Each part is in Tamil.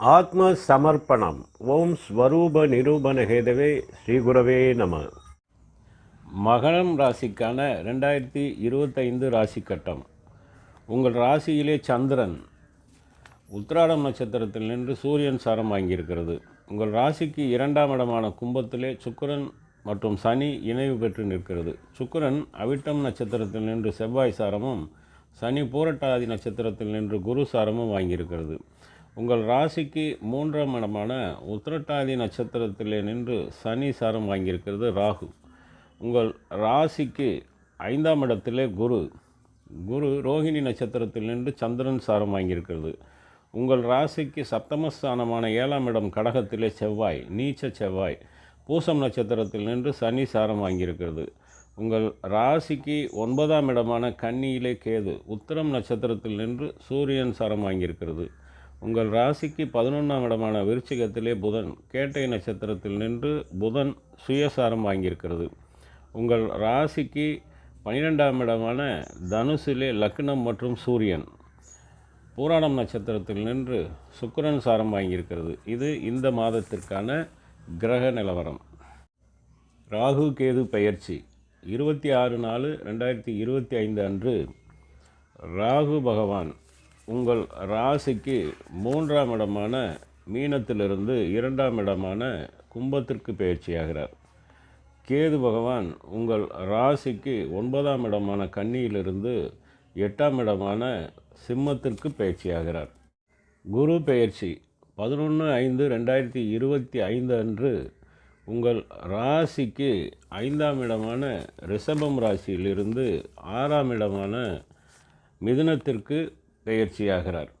ஆத்ம சமர்ப்பணம் ஓம் ஸ்வரூப நிரூபண ஹேதவே ஸ்ரீகுரவே நம. மகரம் ராசிக்கான ரெண்டாயிரத்தி இருபத்தைந்து ராசி கட்டம். உங்கள் ராசியிலே சந்திரன் உத்திராடம் நட்சத்திரத்தில் நின்று சூரியன் சாரம் வாங்கியிருக்கிறது. உங்கள் ராசிக்கு இரண்டாம் இடமான கும்பத்திலே சுக்கரன் மற்றும் சனி இணைவு பெற்று நிற்கிறது. சுக்கரன் அவிட்டம் நட்சத்திரத்தில் நின்று செவ்வாய் சாரமும் சனி பூரட்டாதி நட்சத்திரத்தில் நின்று குரு சாரமும் வாங்கியிருக்கிறது. உங்கள் ராசிக்கு மூன்றாம் இடமான உத்திரட்டாதி நட்சத்திரத்திலே நின்று சனி சாரம் வாங்கியிருக்கிறது ராகு. உங்கள் ராசிக்கு ஐந்தாம் இடத்திலே குரு. குரு ரோஹிணி நட்சத்திரத்தில் நின்று சந்திரன் சாரம் வாங்கியிருக்கிறது. உங்கள் ராசிக்கு சப்தமஸ்தானமான ஏழாம் இடம் கடகத்திலே செவ்வாய் நீச்ச செவ்வாய் பூசம் நட்சத்திரத்தில் நின்று சனி சாரம் வாங்கியிருக்கிறது. உங்கள் ராசிக்கு ஒன்பதாம் இடமான கன்னியிலே கேது உத்திரம் நட்சத்திரத்தில் நின்று சூரியன் சாரம் வாங்கியிருக்கிறது. உங்கள் ராசிக்கு பதினொன்றாம் இடமான விருச்சிகத்திலே புதன் கேட்டை நட்சத்திரத்தில் நின்று புதன் சுயசாரம் வாங்கியிருக்கிறது. உங்கள் ராசிக்கு பன்னிரெண்டாம் இடமான தனுசிலே லக்னம் மற்றும் சூரியன் பூராடம் நட்சத்திரத்தில் நின்று சுக்கரன் சாரம் வாங்கியிருக்கிறது. இது இந்த மாதத்திற்கான கிரக நிலவரம். ராகு கேது பெயர்ச்சி இருபத்தி ஆறு நாலு ரெண்டாயிரத்தி இருபத்தி ஐந்து அன்று ராகு பகவான் உங்கள் ராசிக்கு மூன்றாம் இடமான மீனத்திலிருந்து இரண்டாம் இடமான கும்பத்திற்கு பயிற்சியாகிறார். கேது பகவான் உங்கள் ராசிக்கு ஒன்பதாம் இடமான கன்னியிலிருந்து எட்டாம் இடமான சிம்மத்திற்கு பயிற்சியாகிறார். குரு பெயர்ச்சி பதினொன்று ஐந்து ரெண்டாயிரத்தி இருபத்தி ஐந்து அன்று உங்கள் ராசிக்கு ஐந்தாம் இடமான ரிஷபம் ராசியிலிருந்து ஆறாம் இடமான மிதுனத்திற்கு பெயர்ச்சியாகிறார்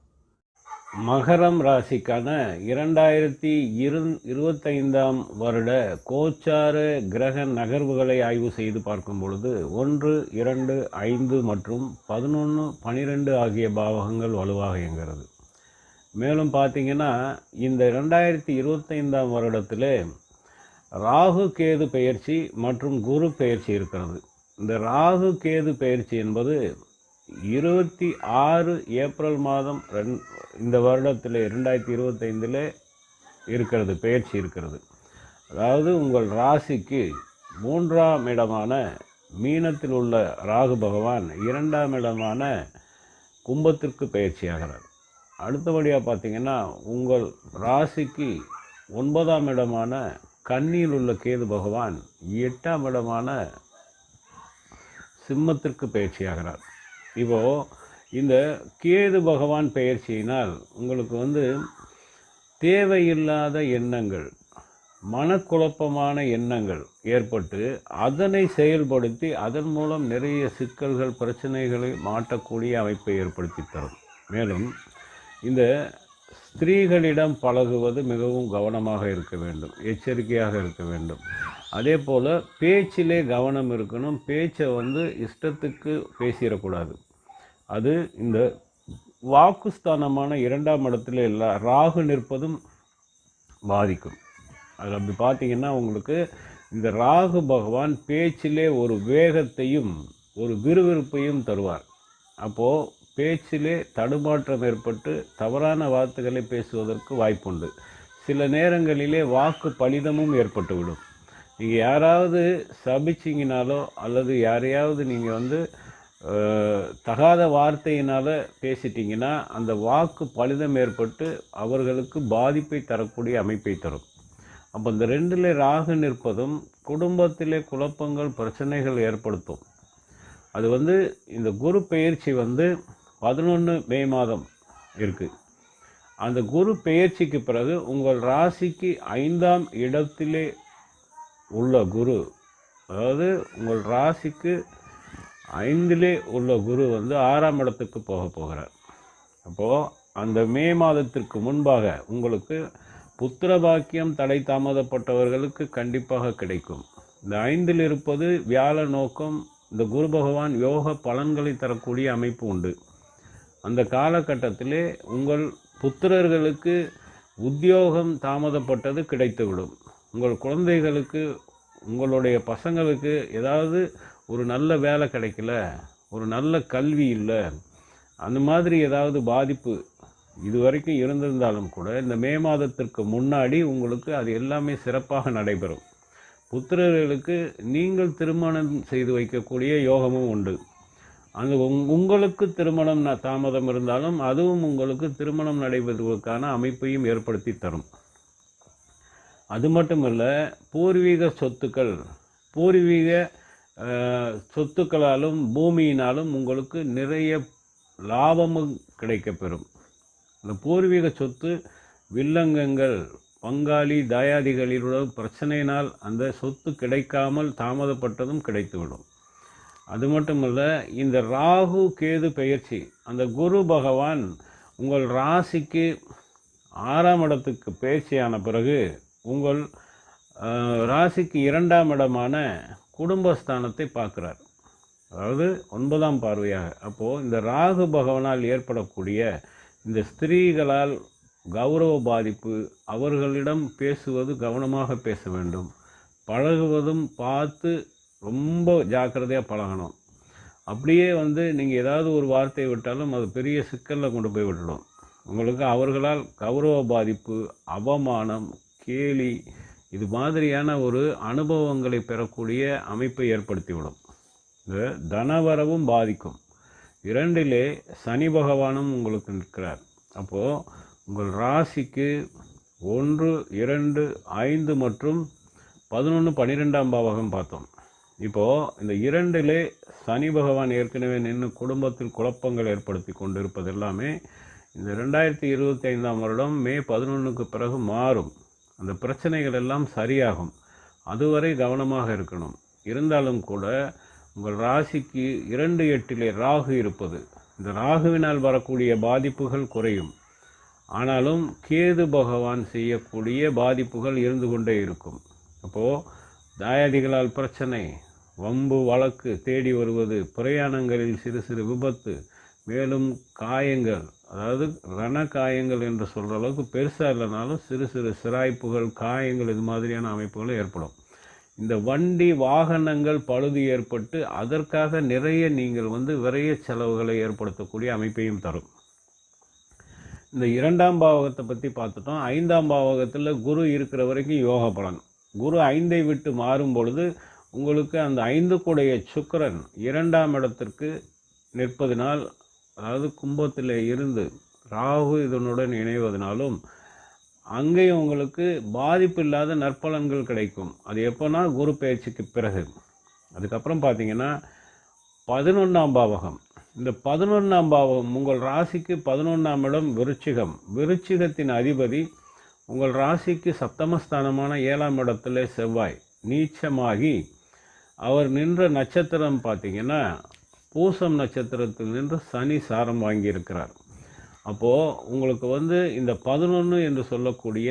மகரம் ராசிக்கான இரண்டாயிரத்தி இரு இருபத்தைந்தாம் வருட கோச்சார கிரக நகர்வுகளை ஆய்வு செய்து பார்க்கும் பொழுது ஒன்று இரண்டு ஐந்து மற்றும் பதினொன்று பனிரெண்டு ஆகிய பாவகங்கள் வலுவாக இயங்கிறது மேலும் பார்த்தீங்கன்னா இந்த ரெண்டாயிரத்தி இருபத்தைந்தாம் வருடத்தில் ராகு கேது பெயர்ச்சி மற்றும் குரு பெயர்ச்சி இருக்கிறது. இந்த ராகு கேது பெயர்ச்சி என்பது இருபத்தி ஆறு ஏப்ரல் மாதம் ரெண் இந்த வருடத்தில் ரெண்டாயிரத்தி இருபத்தைந்தில் இருக்கிறது பெயர்ச்சி இருக்கிறது. அதாவது உங்கள் ராசிக்கு மூன்றாம் இடமான மீனத்தில் உள்ள ராகு பகவான் இரண்டாம் இடமான கும்பத்திற்கு பயிற்சியாகிறார் அடுத்தபடியாக பார்த்தீங்கன்னா உங்கள் ராசிக்கு ஒன்பதாம் இடமான கன்னியில் உள்ள கேது பகவான் எட்டாம் இடமான சிம்மத்திற்கு பயிற்சியாகிறார் இப்போது இந்த கேது பகவான் பெயர்ச்சியினால் உங்களுக்கு வந்து தேவையில்லாத எண்ணங்கள் மனக்குழப்பமான எண்ணங்கள் ஏற்பட்டு அதனை செயல்படுத்தி அதன் மூலம் நிறைய சிக்கல்கள் பிரச்சனைகளை மாட்டக்கூடிய அமைப்பை ஏற்படுத்தி தரும். மேலும் இந்த ஸ்திரீகளிடம் பழகுவது மிகவும் கவனமாக இருக்க வேண்டும் எச்சரிக்கையாக இருக்க வேண்டும். அதே போல் பேச்சிலே கவனம் இருக்கணும். பேச்சை வந்து இஷ்டத்துக்கு பேசிடக்கூடாது. அது இந்த வாக்குஸ்தானமான இரண்டாம் இடத்துல எல்லா ராகு நிற்பதும் பாதிக்கும். அது அப்படி பார்த்தீங்கன்னா உங்களுக்கு இந்த ராகு பகவான் பேச்சிலே ஒரு வேகத்தையும் ஒரு விறுவிறுப்பையும் தருவார். அப்போது பேச்சிலே தடுமாற்றம் ஏற்பட்டு தவறான வார்த்தைகளை பேசுவதற்கு வாய்ப்புண்டு. சில நேரங்களிலே வாக்கு பலிதமும் ஏற்பட்டுவிடும். நீங்கள் யாராவது சபிச்சிங்கனாலோ அல்லது யாரையாவது நீங்கள் வந்து தகாத வார்த்தையினால் பேசிட்டிங்கன்னா அந்த வாக்கு பலிதம் ஏற்பட்டு அவர்களுக்கு பாதிப்பை தரக்கூடிய அமைப்பை தரும். அப்போ இந்த ரெண்டில் ராகு நிற்பதும் குடும்பத்திலே குழப்பங்கள் பிரச்சனைகள் ஏற்படுத்தும். அது வந்து இந்த குரு பெயர்ச்சி வந்து பதினொன்று மே மாதம் இருக்குது அந்த குரு பெயர்ச்சிக்கு பிறகு உங்கள் ராசிக்கு ஐந்தாம் இடத்திலே உள்ள குரு அதாவது உங்கள் ராசிக்கு ஐந்திலே உள்ள குரு வந்து ஆறாம் இடத்துக்கு போக போகிறார். அப்போது அந்த மே மாதத்திற்கு முன்பாக உங்களுக்கு புத்திர பாக்கியம் தடை தாமதப்பட்டவர்களுக்கு கண்டிப்பாக கிடைக்கும். இந்த ஐந்தில் இருப்பது வியாழ நோக்கம் இந்த குரு பகவான் யோக பலன்களை தரக்கூடிய அமைப்பு உண்டு. அந்த காலகட்டத்திலே உங்கள் புத்திரர்களுக்கு உத்தியோகம் தாமதப்பட்டது கிடைத்துவிடும். உங்கள் குழந்தைகளுக்கு உங்களுடைய பசங்களுக்கு ஏதாவது ஒரு நல்ல வேலை கிடைக்கல ஒரு நல்ல கல்வி இல்லை அந்த மாதிரி ஏதாவது பாதிப்பு இது வரைக்கும் இருந்திருந்தாலும் கூட இந்த மே மாதத்திற்கு முன்னாடி உங்களுக்கு அது எல்லாமே சிறப்பாக நடைபெறும். புத்திரர்களுக்கு நீங்கள் திருமணம் செய்து வைக்கக்கூடிய யோகமும் உண்டு. அந்த உங் உங்களுக்கு திருமணம் ந- தாமதம் இருந்தாலும் அதுவும் உங்களுக்கு திருமணம் நடைபெறுவதற்கான அமைப்பையும் ஏற்படுத்தி தரும். அது மட்டுமல்ல பூர்வீக சொத்துக்கள் பூர்வீக சொத்துக்களாலும் பூமியினாலும் உங்களுக்கு நிறைய லாபமும் கிடைக்கப்பெறும். இந்த பூர்வீக சொத்து வில்லங்கங்கள் பங்காளி தாயாதிகளிலுள்ள பிரச்சனையினால் அந்த சொத்து கிடைக்காமல் தாமதப்பட்டதும் கிடைத்துவிடும். அது மட்டுமல்ல இந்த ராகு கேது பெயர்ச்சி அந்த குரு பகவான் உங்கள் ராசிக்கு ஆறாம் இடத்துக்கு பயிற்சியான பிறகு உங்கள் ராசிக்கு இரண்டாம் இடமான குடும்பஸ்தானத்தை பார்க்குறார். அதாவது ஒன்பதாம் பார்வையாக. அப்போது இந்த ராகு பகவனால் ஏற்படக்கூடிய இந்த ஸ்திரீகளால் கௌரவ பாதிப்பு அவர்களிடம் பேசுவது கவனமாக பேச வேண்டும். பழகுவதும் பார்த்து ரொம்ப ஜாக்கிரதையாக பழகணும். அப்படியே வந்து நீங்கள் ஏதாவது ஒரு வார்த்தையை விட்டாலும் அது பெரிய சிக்கலில் கொண்டு போய் விட்டுடும். உங்களுக்கு அவர்களால் கௌரவ பாதிப்பு அவமானம் கேலி இது மாதிரியான ஒரு அனுபவங்களை பெறக்கூடிய அமைப்பை ஏற்படுத்திவிடும். இந்த தனவரவும் பாதிக்கும். இரண்டிலே சனி பகவானும் உங்களுக்கு நிற்கிறார். அப்போது உங்கள் ராசிக்கு ஒன்று இரண்டு ஐந்து மற்றும் பதினொன்று பன்னிரெண்டாம் பாவகம் பார்த்தோம். இப்போது இந்த இரண்டிலே சனி பகவான் ஏற்கனவே நின்று குடும்பத்தில் குழப்பங்கள் ஏற்படுத்தி கொண்டிருப்பது எல்லாமே இந்த ரெண்டாயிரத்தி இருபத்தி ஐந்தாம் வருடம் மே பதினொன்றுக்கு பிறகு மாறும். அந்த பிரச்சனைகள் எல்லாம் சரியாகும். அதுவரை கவனமாக இருக்கணும். இருந்தாலும் கூட உங்கள் ராசிக்கு இரண்டு எட்டிலே ராகு இருப்பது. இந்த ராகுவினால் வரக்கூடிய பாதிப்புகள் குறையும். ஆனாலும் கேது பகவான் செய்யக்கூடிய பாதிப்புகள் இருந்து கொண்டே இருக்கும். அப்போது தாயாதிகளால் பிரச்சனை வம்பு வழக்கு தேடி வருவது பிரயாணங்களில் சிறு சிறு விபத்து மேலும் காயங்கள் அதாவது ரண காயங்கள் என்று சொல்கிற அளவுக்கு பெருசாக இல்லைனாலும் சிறு சிறு சிராய்ப்புகள் காயங்கள் இது மாதிரியான அமைப்புகள் ஏற்படும். இந்த வண்டி வாகனங்கள் பழுது ஏற்பட்டு அதற்காக நிறைய நீங்கள் வந்து விரைய செலவுகளை ஏற்படுத்தக்கூடிய அமைப்பையும் தரும். இந்த இரண்டாம் பாவகத்தை பற்றி பார்த்துட்டோம். ஐந்தாம் பாவகத்தில் குரு இருக்கிற வரைக்கும் யோக பலன். குரு ஐந்தை விட்டு மாறும் பொழுது உங்களுக்கு அந்த ஐந்து கூடைய சுக்கிரன் இரண்டாம் இடத்திற்கு நிற்பதினால் அதாவது கும்பத்தில் இருந்து ராகு இதனுடன் இணைவதனாலும் அங்கேயும் உங்களுக்கு பாதிப்பு இல்லாத நற்பலன்கள் கிடைக்கும். அது எப்போனா குரு பயிற்சிக்கு பிறகு. அதுக்கப்புறம் பார்த்தீங்கன்னா பதினொன்றாம் பாவகம். இந்த பதினொன்றாம் பாவகம் உங்கள் ராசிக்கு பதினொன்றாம் இடம் விருச்சிகம். விருச்சிகத்தின் அதிபதி உங்கள் ராசிக்கு சப்தமஸ்தானமான ஏழாம் இடத்துல செவ்வாய். நீச்சமாகி அவர் நின்ற நட்சத்திரம் பார்த்தீங்கன்னா பூசம் நட்சத்திரத்தில் நின்று சனி சாரம் வாங்கியிருக்கிறார். அப்போது உங்களுக்கு வந்து இந்த பதினொன்று என்று சொல்லக்கூடிய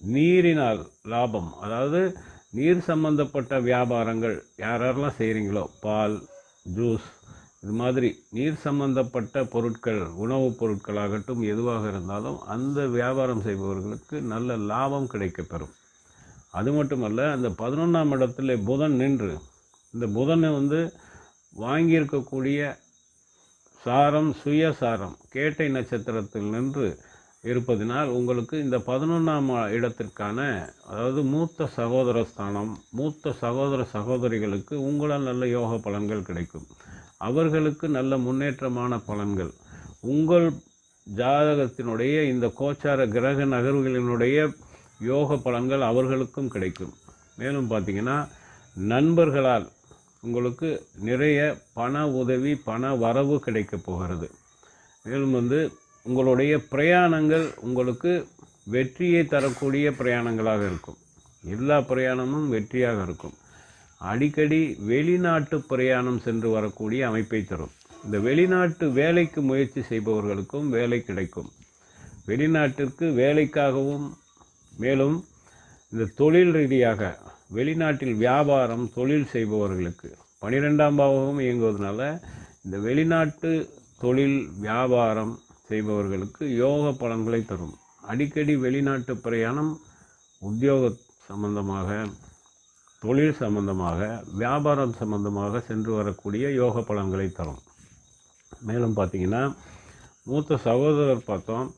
நீரினால் லாபம் அதாவது நீர் சம்பந்தப்பட்ட வியாபாரங்கள் யார் யாரெல்லாம் செய்கிறீங்களோ பால் ஜூஸ் இது மாதிரி நீர் சம்பந்தப்பட்ட பொருட்கள் உணவுப் பொருட்களாகட்டும் எதுவாக இருந்தாலும் அந்த வியாபாரம் செய்பவர்களுக்கு நல்ல லாபம் கிடைக்கப்பெறும். அது மட்டுமல்ல அந்த பதினொன்றாம் இடத்துல புதன் நின்று இந்த புதனை வந்து வாங்கியிருக்கக்கூடிய சாரம் சுயசாரம் கேட்டை நட்சத்திரத்தில் நின்று இருப்பதினால் உங்களுக்கு இந்த பதினொன்றாம் இடத்திற்கான அதாவது மூத்த சகோதர ஸ்தானம் மூத்த சகோதர சகோதரிகளுக்கு உங்களால் நல்ல யோக பலன்கள் கிடைக்கும். அவர்களுக்கு நல்ல முன்னேற்றமான பலன்கள். உங்கள் ஜாதகத்தினுடைய இந்த கோச்சார கிரக நகர்வுகளினுடைய யோக பலன்கள் அவர்களுக்கும் கிடைக்கும். மேலும் பார்த்தீங்கன்னா நண்பர்களால் உங்களுக்கு நிறைய பண உதவி பண வரவு கிடைக்கப் போகிறது. மேலும் வந்து உங்களுடைய பிரயாணங்கள் உங்களுக்கு வெற்றியை தரக்கூடிய பிரயாணங்களாக இருக்கும். எல்லா பிரயாணமும் வெற்றியாக இருக்கும். அடிக்கடி வெளிநாட்டு பிரயாணம் சென்று வரக்கூடிய அமைப்பை தரும். இந்த வெளிநாட்டு வேலைக்கு முயற்சி செய்பவர்களுக்கும் வேலை கிடைக்கும். வெளிநாட்டிற்கு வேலைக்காகவும் மேலும் இந்த தொழில் ரீதியாக வெளிநாட்டில் வியாபாரம் தொழில் செய்பவர்களுக்கு. பனிரெண்டாம் பாவமும் இயங்குவதனால இந்த வெளிநாட்டு தொழில் வியாபாரம் செய்பவர்களுக்கு யோக பலன்களை தரும். அடிக்கடி வெளிநாட்டு பிரயாணம் உத்தியோக சம்பந்தமாக தொழில் சம்பந்தமாக வியாபாரம் சம்பந்தமாக சென்று வரக்கூடிய யோக பலன்களை தரும். மேலும் பார்த்தீங்கன்னா மூத்த சகோதரர் பார்த்தோம்.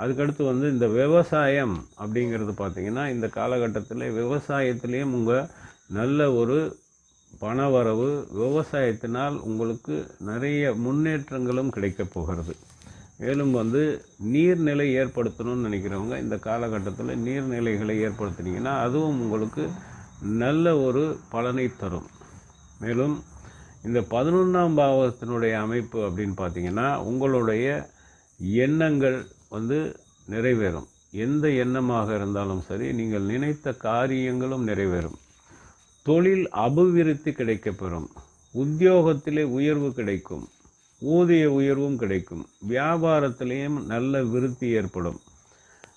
அதுக்கடுத்து வந்து இந்த விவசாயம் அப்படிங்கிறது பார்த்திங்கன்னா இந்த காலகட்டத்தில் விவசாயத்துலேயும் உங்கள் நல்ல ஒரு பண வரவு விவசாயத்தினால் உங்களுக்கு நிறைய முன்னேற்றங்களும் கிடைக்கப் போகிறது. மேலும் வந்து நீர்நிலை ஏற்படுத்தணும்னு நினைக்கிறவங்க இந்த காலகட்டத்தில் நீர்நிலைகளை ஏற்படுத்தினீங்கன்னா அதுவும் உங்களுக்கு நல்ல ஒரு பலனை தரும். மேலும் இந்த பதினொன்றாம் பாவத்தினுடைய அமைப்பு அப்படின்னு பார்த்தீங்கன்னா உங்களுடைய எண்ணங்கள் வந்து நிறைவேறும். எந்த எண்ணமாக இருந்தாலும் சரி நீங்கள் நினைத்த காரியங்களும் நிறைவேறும். தொழில் அபிவிருத்தி கிடைக்கப்பெறும். உத்தியோகத்திலே உயர்வு கிடைக்கும். ஊதிய உயர்வும் கிடைக்கும். வியாபாரத்திலேயும் நல்ல விருத்தி ஏற்படும்.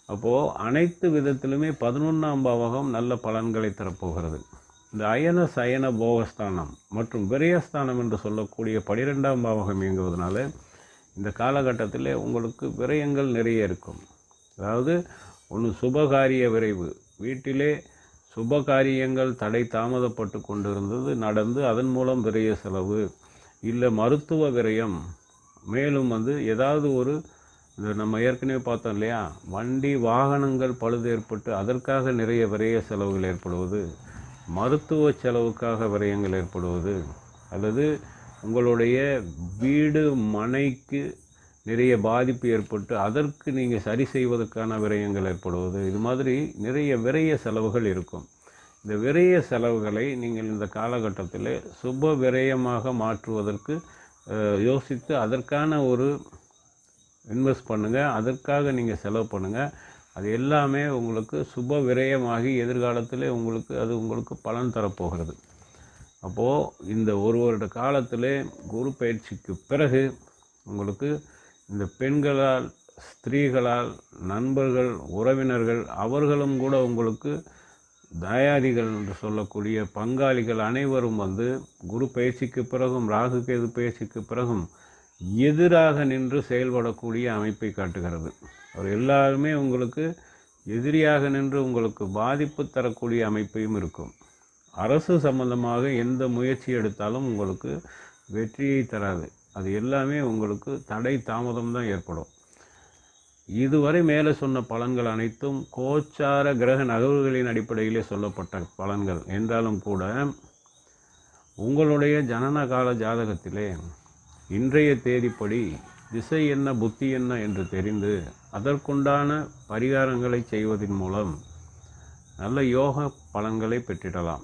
அப்போது அனைத்து விதத்திலுமே பதினொன்றாம் பாவகம் நல்ல பலன்களை தரப்போகிறது. இந்த அயன சயன போகஸ்தானம் மற்றும் விரயஸ்தானம் என்று சொல்லக்கூடிய பனிரெண்டாம் பாவகம் இயங்குவதனால இந்த காலகட்டத்தில் உங்களுக்கு விரயங்கள் நிறைய இருக்கும். அதாவது ஒன்று சுபகாரிய விரைவு. வீட்டிலே சுபகாரியங்கள் தடை தாமதப்பட்டு கொண்டிருந்தது நடந்து அதன் மூலம் விரைய செலவு. இல்லை மருத்துவ விரயம். மேலும் வந்து ஏதாவது ஒரு இந்த நம்ம ஏற்கனவே பார்த்தோம் இல்லையா? வண்டி வாகனங்கள் பழுது ஏற்பட்டு அதற்காக நிறைய விரைய செலவுகள் ஏற்படுவது. மருத்துவ செலவுக்காக விரயங்கள் ஏற்படுவது. அல்லது உங்களுடைய வீடு மனைக்கு நிறைய பாதிப்பு ஏற்பட்டு அதற்கு நீங்கள் சரி செய்வதற்கான விரயங்கள் ஏற்படுவது. இது மாதிரி நிறைய விரய செலவுகள் இருக்கும். இந்த விரய செலவுகளை நீங்கள் இந்த காலகட்டத்தில் சுப விரயமாக மாற்றுவதற்கு யோசித்து அதற்கான ஒரு இன்வெஸ்ட் பண்ணுங்கள் அதற்காக நீங்கள் செலவு பண்ணுங்கள் அது எல்லாமே உங்களுக்கு சுப விரயமாகி எதிர்காலத்தில் உங்களுக்கு அது உங்களுக்கு பலன் தரப்போகிறது. அப்போது இந்த ஒரு வருட காலத்திலே குரு பயிற்சிக்கு பிறகு உங்களுக்கு இந்த பெண்களால் ஸ்திரீகளால் நண்பர்கள் உறவினர்கள் அவர்களும் கூட உங்களுக்கு தயாதிகள் என்று சொல்லக்கூடிய பங்காளிகள் அனைவரும் வந்து குரு பயிற்சிக்கு பிறகும் ராகு கேது பயிற்சிக்கு பிறகும் எதிராக நின்று செயல்படக்கூடிய அமைப்பை காட்டுகிறது. அவர் எல்லாருமே உங்களுக்கு எதிரியாக நின்று உங்களுக்கு பாதிப்பு தரக்கூடிய அமைப்பையும் இருக்கும். அரசு சம்பந்தமாக எந்த முயற்சி எடுத்தாலும் உங்களுக்கு வெற்றியை தராது. அது எல்லாமே உங்களுக்கு தடை தாமதம் தான் ஏற்படும். இதுவரை மேலே சொன்ன பலன்கள் அனைத்தும் கோச்சார கிரக நகர்வுகளின் அடிப்படையிலே சொல்லப்பட்ட பலன்கள். என்றாலும் கூட உங்களுடைய ஜனன கால ஜாதகத்திலே இன்றைய தேதிப்படி திசை என்ன புத்தி என்ன என்று தெரிந்து அதற்குண்டான பரிகாரங்களை செய்வதன் மூலம் நல்ல யோக பலன்களை பெற்றிடலாம்.